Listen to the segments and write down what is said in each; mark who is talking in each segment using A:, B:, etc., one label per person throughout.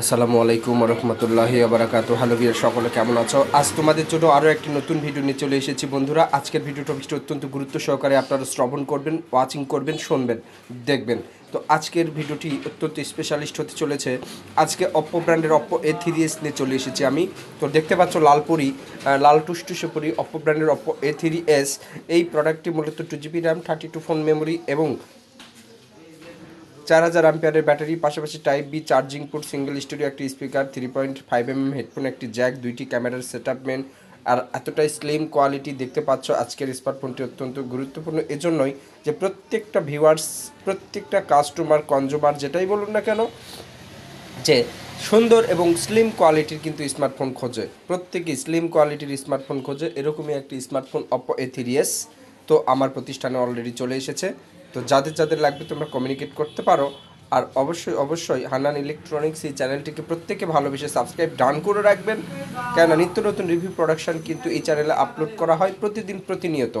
A: আসসালামু আলাইকুম রহমতুল্লাহি আবরাকাত। হ্যালো বিয়ার সকলে কেমন আছো? আজ তোমাদের জন্য আরও একটি নতুন ভিডিও নিয়ে চলে এসেছি বন্ধুরা। আজকের ভিডিও টপিকটি অত্যন্ত গুরুত্ব সহকারে আপনারা শ্রবণ করবেন ওয়াচিং করবেন, শুনবেন, দেখবেন। তো আজকের ভিডিওটি অত্যন্ত স্পেশালিস্ট হতে চলেছে। আজকে অপ্পো ব্র্যান্ডের অপ্পো এ থ্রি এস নিয়ে চলে এসেছি আমি। তো দেখতে পাচ্ছ লালপুরি লাল টুসটুসে পরি অপ্পো ব্র্যান্ডের অপ্পো এ থ্রি এস এই প্রোডাক্টটি মূলত two GB RAM thirty two phone memory এবং চার হাজার অ্যাম্পিয়ারের ব্যাটারি, পাশাপাশি type B charging port single studio একটি speaker three point five M headphone একটি জ্যাক দুইটি ক্যামেরার সেট মেন আর এতটাই স্লিম কোয়ালিটি দেখতে পাচ্ছ আজকের স্মার্টফোনটি অত্যন্ত গুরুত্বপূর্ণ। এজন্যই যে প্রত্যেকটা ভিউয়ার্স প্রত্যেকটা কাস্টমার কনজুমার যেটাই বলুন না কেন, যে সুন্দর এবং স্লিম কোয়ালিটির কিন্তু স্মার্টফোন খোঁজে। প্রত্যেকে স্লিম কোয়ালিটির স্মার্টফোন খোঁজে। এরকমই একটি স্মার্টফোন অপো এ থ্রিএস তো আমার প্রতিষ্ঠানে অলরেডি চলে এসেছে। তো যাদের যাদের লাগবে তোমরা কমিউনিকেট করতে পারো। আর অবশ্যই অবশ্যই হানান ইলেকট্রনিক্স এই চ্যানেলটিকে প্রত্যেকে ভালোবেসে সাবস্ক্রাইব ডান করে রাখবেন। কেন নিত্য নতুন রিভিউ প্রোডাকশন কিন্তু এই চ্যানেলে আপলোড করা হয় প্রতিদিন প্রতিনিয়ত।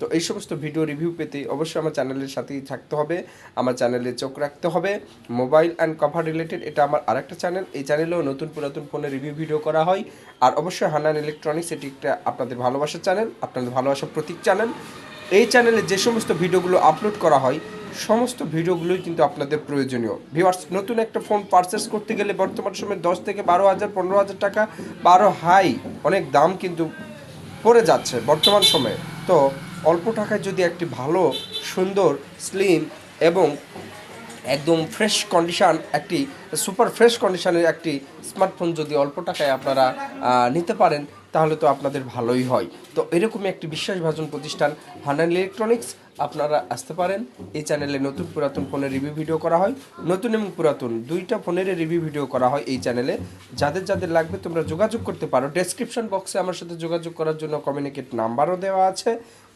A: তো এই সমস্ত ভিডিও রিভিউ পেতে অবশ্যই আমার চ্যানেলের সাথেই থাকতে হবে। আমার চ্যানেলে চোখ রাখতে হবে। মোবাইল অ্যান্ড কভার রিলেটেড এটা আমার আরেকটা চ্যানেল এই চ্যানেলেও নতুন পুরাতন ফোনের রিভিউ ভিডিও করা হয়। আর অবশ্যই হানান ইলেকট্রনিক্স এটি একটা আপনাদের ভালোবাসার চ্যানেল আপনাদের ভালোবাসার প্রতীক চ্যানেল এই চ্যানেলে যে সমস্ত ভিডিওগুলো আপলোড করা হয়, সমস্ত ভিডিওগুলোই কিন্তু আপনাদের প্রয়োজনীয়। ভিউয়ার্স নতুন একটা ফোন পারচেস করতে গেলে বর্তমান সময়ে দশ থেকে বারো হাজার, পনেরো হাজার টাকা, বারো হাই অনেক দাম কিন্তু পড়ে যাচ্ছে বর্তমান সময়ে। তো অল্প টাকায় যদি একটি ভালো, সুন্দর স্লিম এবং একদম ফ্রেশ কন্ডিশান একটি সুপার ফ্রেশ কন্ডিশনের একটি স্মার্টফোন যদি অল্প টাকায় আপনারা নিতে পারেন তাহলে তো আপনাদের ভালোই হয়। তো এরকমই একটি বিশ্বাসভাজন প্রতিষ্ঠান হান্নান ইলেকট্রনিক্স আপনারা আসতে পারেন। এই চ্যানেলে নতুন পুরাতন ফোনের রিভিউ ভিডিও করা হয়। নতুন এবং পুরাতন দুইটা ফোনের রিভিউ ভিডিও করা হয় এই চ্যানেলে। যাদের যাদের লাগবে তোমরা যোগাযোগ করতে পারো। ডেসক্রিপশন বক্সে আমার সাথে যোগাযোগ করার জন্য কমিউনিকেট নাম্বারও দেওয়া আছে।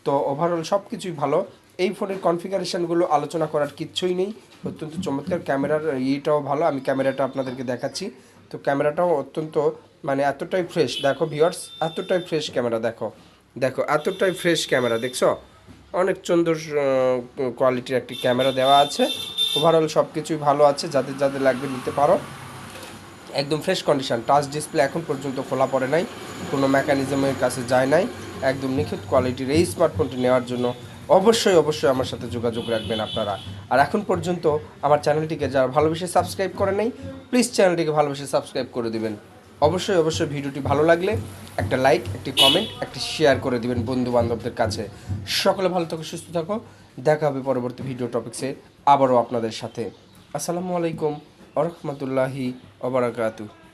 A: তো ওভারঅল সব কিছুই ভালো। এই ফোনের কনফিগারেশনগুলো আলোচনা করার কিচ্ছুই নেই। অত্যন্ত চমৎকার। ক্যামেরার ইয়েটাও ভালো। আমি ক্যামেরাটা আপনাদেরকে দেখাচ্ছি। তো ক্যামেরাটাও অত্যন্ত মানে এতটাই ফ্রেশ দেখো ভিউয়ার্স এতটাই ফ্রেশ ক্যামেরা দেখো। দেখো, এতটাই ফ্রেশ ক্যামেরা দেখছ? অনেক সুন্দর কোয়ালিটির একটি ক্যামেরা দেওয়া আছে। ওভারঅল সব কিছুই ভালো আছে, যাদের যাদের লাগবে নিতে পারো। একদম ফ্রেশ কন্ডিশন টাচ ডিসপ্লে এখন পর্যন্ত খোলা পড়ে নাই, কোনো মেকানিজমের কাছে যায় নাই। একদম নিখুঁত কোয়ালিটির এই স্মার্টফোনটি নেওয়ার জন্য অবশ্যই অবশ্যই আমার সাথে যোগাযোগ রাখবেন আপনারা। আর এখন পর্যন্ত আমার চ্যানেলটিকে যারা ভালোবেসে সাবস্ক্রাইব করে নেই প্লিজ চ্যানেলটিকে ভালোবেসে সাবস্ক্রাইব করে দিবেন। অবশ্যই অবশ্যই ভিডিওটি ভালো লাগলে একটা লাইক একটি কমেন্ট একটি শেয়ার করে দিবেন বন্ধু বান্ধবদের কাছে। সকলে ভালো থাকো, সুস্থ থাকো। দেখা হবে পরবর্তী ভিডিও টপিক্সে আবারও আপনাদের সাথে। আসসালামু আলাইকুম আরহামতুল্লাহি ওবরাকাতু